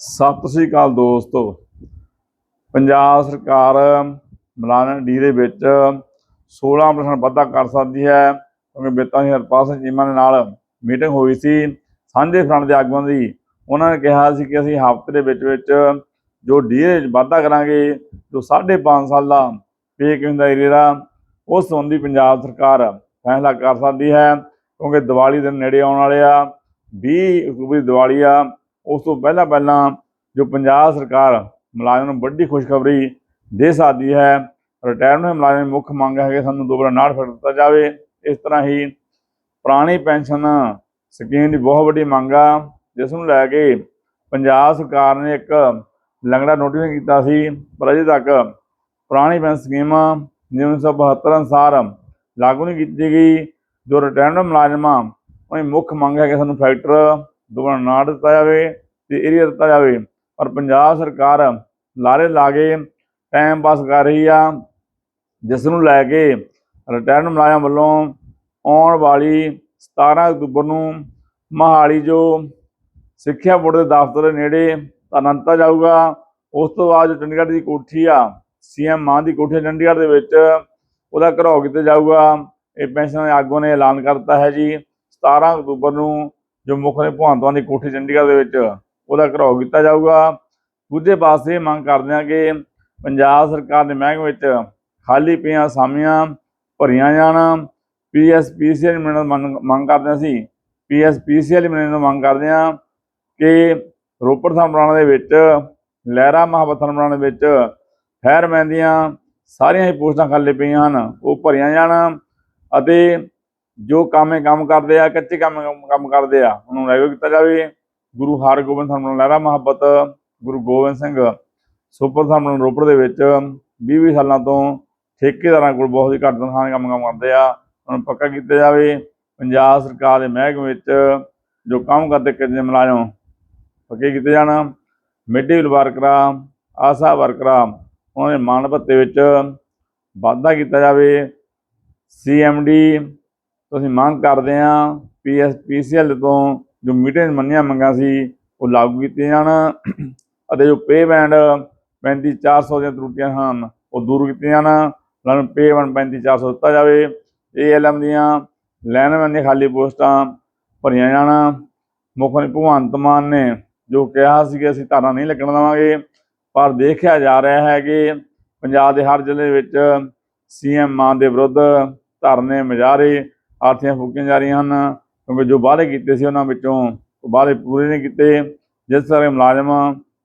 ਸਤਿ ਸ੍ਰੀ ਅਕਾਲ ਦੋਸਤੋ। ਪੰਜਾਬ ਸਰਕਾਰ ਮੁਲਾਜ਼ਮ ਡੀ ਦੇ ਵਿੱਚ 16% ਵਾਧਾ ਕਰ ਸਕਦੀ ਹੈ, ਕਿਉਂਕਿ ਬੇਤਾਂ ਦੀ ਹਰਪਾਲ ਸਿੰਘ ਚੀਮਾ ਦੇ ਨਾਲ ਮੀਟਿੰਗ ਹੋਈ ਸੀ। ਸਾਂਝੇ ਫਰੰਟ ਦੇ ਆਗੂਆਂ ਦੀ ਉਹਨਾਂ ਨੇ ਕਿਹਾ ਸੀ ਕਿ ਅਸੀਂ ਹਫ਼ਤੇ ਦੇ ਵਿੱਚ ਵਿੱਚ ਜੋ ਡੀ ਵਿੱਚ ਵਾਧਾ ਕਰਾਂਗੇ, ਜੋ 5.5 ਸਾਲ ਦਾ ਪੇ ਕਿੰਦਾ ਏਰੀਆ ਦਾ, ਉਸ ਸੰਬੰਧੀ ਪੰਜਾਬ ਸਰਕਾਰ ਫੈਸਲਾ ਕਰ ਸਕਦੀ ਹੈ, ਕਿਉਂਕਿ ਦੀਵਾਲੀ ਦੇ ਨੇੜੇ ਆਉਣ ਵਾਲੇ ਆ 20 ਅਕਤੂਬਰ ਦੀ ਦੀਵਾਲੀ ਆ ਉਸ ਤੋਂ ਪਹਿਲਾਂ ਪਹਿਲਾਂ ਜੋ ਪੰਜਾਬ ਸਰਕਾਰ ਮੁਲਾਜ਼ਮ ਨੂੰ ਵੱਡੀ ਖੁਸ਼ਖਬਰੀ ਦੇ ਸਕਦੀ ਹੈ ਰਿਟਾਇਰਮੈਂਟ ਮੁਲਾਜ਼ਮ ਦੀ ਮੁੱਖ ਮੰਗ ਹੈ ਕਿ ਸਾਨੂੰ ਦੁਬਾਰਾ ਨਾੜ ਫੜ ਦਿੱਤਾ ਜਾਵੇ। ਇਸ ਤਰ੍ਹਾਂ ਹੀ ਪੁਰਾਣੀ ਪੈਨਸ਼ਨ ਸਕੀਮ ਦੀ ਬਹੁਤ ਵੱਡੀ ਮੰਗ ਆ, ਜਿਸ ਨੂੰ ਲੈ ਕੇ ਪੰਜਾਬ ਸਰਕਾਰ ਨੇ ਇੱਕ ਲੰਗੜਾ ਨੋਟਿਸ ਕੀਤਾ ਸੀ, ਪਰ ਅਜੇ ਤੱਕ ਪੁਰਾਣੀ ਪੈਨਸ਼ਨ ਸਕੀਮ ਨਿਯਮ 172 ਅਨੁਸਾਰ ਲਾਗੂ ਨਹੀਂ ਕੀਤੀ ਗਈ। ਜੋ ਰਿਟਾਇਰਮੈਂਟ ਮੁਲਾਜ਼ਮਾਂ, ਉਹਦੀ ਮੁੱਖ ਮੰਗ ਹੈ ਕਿ ਸਾਨੂੰ ਫੈਕਟਰ ਦੁਬਾਰਾ ਨਾ ਦਿੱਤਾ ਜਾਵੇ ਤੇ ਏਰੀਆ ਦਿੱਤਾ ਜਾਵੇ। ਪਰ ਪੰਜਾਬ ਸਰਕਾਰ ਲਾਰੇ ਲਾ ਕੇ ਟਾਈਮ ਪਾਸ ਕਰ ਰਹੀ ਆ ਜਿਸ ਨੂੰ ਲੈ ਕੇ ਰਿਟਾਇਰਡ ਮੁਲਾਜ਼ਮ ਵੱਲੋਂ ਆਉਣ ਵਾਲੀ 17 ਅਕਤੂਬਰ ਨੂੰ ਮਹਾਲੀ ਜੋ ਸਿੱਖਿਆ ਬੋਰਡ ਦੇ ਦਫ਼ਤਰ ਦੇ ਨੇੜੇ ਧਰਨਾ ਦਿੱਤਾ ਜਾਊਗਾ, ਉਸ ਤੋਂ ਬਾਅਦ ਜੋ ਚੰਡੀਗੜ੍ਹ ਦੀ ਕੋਠੀ ਆ, ਸੀਐਮ ਮਾਨ ਦੀ ਕੋਠੀ ਆ ਚੰਡੀਗੜ੍ਹ ਦੇ ਵਿੱਚ, ਉਹਦਾ ਘਰਾਓ ਕੀਤਾ ਜਾਊਗਾ। ਇਹ ਪੈਨਸ਼ਨ ਦੇ ਆਗੂਆਂ ਨੇ ਐਲਾਨ ਕਰ ਦਿੱਤਾ ਹੈ ਜੀ 17 ਅਕਤੂਬਰ ਨੂੰ ਜੋ ਮੁੱਖ ਨੇ ਭਗਵੰਤ ਦੀ ਕੋਠੀ ਚੰਡੀਗੜ੍ਹ ਦੇ ਵਿੱਚ, ਉਹਦਾ ਘਰਾਓ ਕੀਤਾ ਜਾਊਗਾ। ਦੂਜੇ ਪਾਸੇ ਮੰਗ ਕਰਦੇ ਹਾਂ ਕਿ ਪੰਜਾਬ ਸਰਕਾਰ ਦੇ ਮਹਿਕਮੇ ਵਿੱਚ ਖਾਲੀ ਪਈਆਂ ਅਸਾਮੀਆਂ ਭਰੀਆਂ ਜਾਣ। ਪੀਐਸਪੀਸੀਐਲ ਮਿਲਣ ਦੀ ਮੰਗ ਮੰਗ ਕਰਦੇ ਹਾਂ ਅਸੀਂ। ਪੀਐਸਪੀਸੀਐਲ ਮਿਲਣ ਦੀ ਮੰਗ ਕਰਦੇ ਹਾਂ ਕਿ ਰੋਪੜ ਸੰਬਰਾਣਾ ਦੇ ਵਿੱਚ, ਲਹਿਰਾ ਮਹਾਬਤ ਸੰਬਰਾਣਾ ਦੇ ਵਿੱਚ ਫਾਇਰਮੈਨ ਦੀਆਂ ਸਾਰੀਆਂ ਹੀ ਪੋਸਟਾਂ ਖਾਲੀ ਪਈਆਂ ਹਨ, ਉਹ ਭਰੀਆਂ ਜਾਣ ਅਤੇ ਜੋ ਕਾਮੇ ਕੰਮ ਕਰਦੇ ਆ, ਕੱਚੇ ਕੰਮ ਕੰਮ ਕਰਦੇ ਆ, ਉਹਨੂੰ ਰੈਗੂਲਰ ਕੀਤਾ ਜਾਵੇ। ਗੁਰੂ ਹਰਗੋਬਿੰਦ ਸਾਹਿਬ ਲਹਿਰਾ ਮੁਹੱਬਤ, ਗੁਰੂ ਗੋਬਿੰਦ ਸਿੰਘ ਸੁਪਰ ਸਾਹਿਬ ਰੋਪੜ ਦੇ ਵਿੱਚ 20 ਸਾਲਾਂ ਤੋਂ ਠੇਕੇਦਾਰਾਂ ਕੋਲ ਬਹੁਤ ਹੀ ਘੱਟ ਤਨਖਾਹ ਕੰਮ ਕੰਮ ਕਰਦੇ ਆ। ਉਹਨਾਂ ਨੂੰ ਪੱਕਾ ਕੀਤਾ ਜਾਵੇ। ਪੰਜਾਬ ਸਰਕਾਰ ਦੇ ਮਹਿਕਮੇ ਵਿੱਚ ਜੋ ਕੰਮ ਕਰਦੇ ਕਿੰਨੇ ਮੁਲਾਜ਼ਮ, ਪੱਕੇ ਕੀਤੇ ਜਾਣ। ਮਿਡ ਮਿਡਲ ਵਰਕਰਾਂ, ਆਸਾ ਵਰਕਰਾਂ, ਉਹਨਾਂ ਦੇ ਮਾਣ ਭੱਤੇ ਵਿੱਚ ਵਾਧਾ ਕੀਤਾ ਜਾਵੇ। ਸੀਐਮਡੀ ਤੋਂ ਅਸੀਂ ਮੰਗ ਕਰਦੇ ਹਾਂ ਪੀਐਸ ਪੀਸੀਐਲ ਤੋਂ ਜੋ ਮੀਟਿੰਗ ਮੰਨੀਆਂ ਮੰਗਾਂ ਸੀ, ਉਹ ਲਾਗੂ ਕੀਤੀਆਂ ਜਾਣ ਅਤੇ ਜੋ ਪੇ ਬੈਂਡ 35400 ਦੀਆਂ ਤਰੁੱਟੀਆਂ ਹਨ, ਉਹ ਦੂਰ ਕੀਤੀਆਂ ਜਾਣ। ਉਹਨਾਂ ਨੂੰ ਪੇ ਬੈਂਡ 35400 ਦਿੱਤਾ ਜਾਵੇ। ਏਐਲਐਮ ਦੀਆਂ ਲਾਈਨਮੈਨ ਦੀਆਂ ਖਾਲੀ ਪੋਸਟਾਂ ਭਰੀਆਂ ਜਾਣ। ਮੁੱਖ ਮੰਤਰੀ ਭਗਵੰਤ ਮਾਨ ਨੇ ਜੋ ਕਿਹਾ ਸੀ ਕਿ ਅਸੀਂ ਧਾਰਾ ਨਹੀਂ ਲੱਗਣ ਦੇਵਾਂਗੇ, ਪਰ ਦੇਖਿਆ ਜਾ ਰਿਹਾ ਹੈ ਕਿ ਪੰਜਾਬ ਦੇ ਹਰ ਜ਼ਿਲ੍ਹੇ ਵਿੱਚ ਸੀਐਮ ਮਾਨ ਦੇ ਵਿਰੁੱਧ ਧਰਨੇ ਮੁਜ਼ਾਹਰੇ ਆਰਥੀਆਂ ਫੂਕੀਆਂ ਜਾ ਰਹੀਆਂ ਹਨ, ਕਿਉਂਕਿ ਜੋ ਵਾਅਦੇ ਕੀਤੇ ਸੀ ਉਹਨਾਂ ਵਿੱਚੋਂ ਵਾਅਦੇ ਪੂਰੇ ਨਹੀਂ ਕੀਤੇ। ਜਿਸ ਤਰ੍ਹਾਂ ਮੁਲਾਜ਼ਮ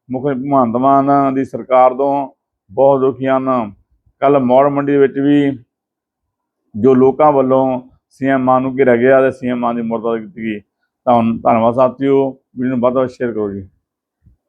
ਮੁੱਖ ਭਗਵੰਤ ਮਾਨ ਦੀ ਸਰਕਾਰ ਤੋਂ ਬਹੁਤ ਦੁਖੀ ਹਨ। ਕੱਲ ਮੌੜ ਮੰਡੀ ਵਿੱਚ ਵੀ ਜੋ ਲੋਕਾਂ ਵੱਲੋਂ ਸੀਐਮ ਮਾਨ ਨੂੰ ਘੇਰਿਆ ਗਿਆ ਤੇ ਸੀਐਮ ਮਾਨ ਦੀ ਮੁਰਦਾਦ ਕੀਤੀ ਗਈ। ਤਾਂ ਧੰਨਵਾਦ ਸਾਥੀਓ, ਵੀਡੀਓ ਨੂੰ ਵੱਧ ਤੋਂ ਵੱਧ ਸ਼ੇਅਰ ਕਰੋ ਜੀ।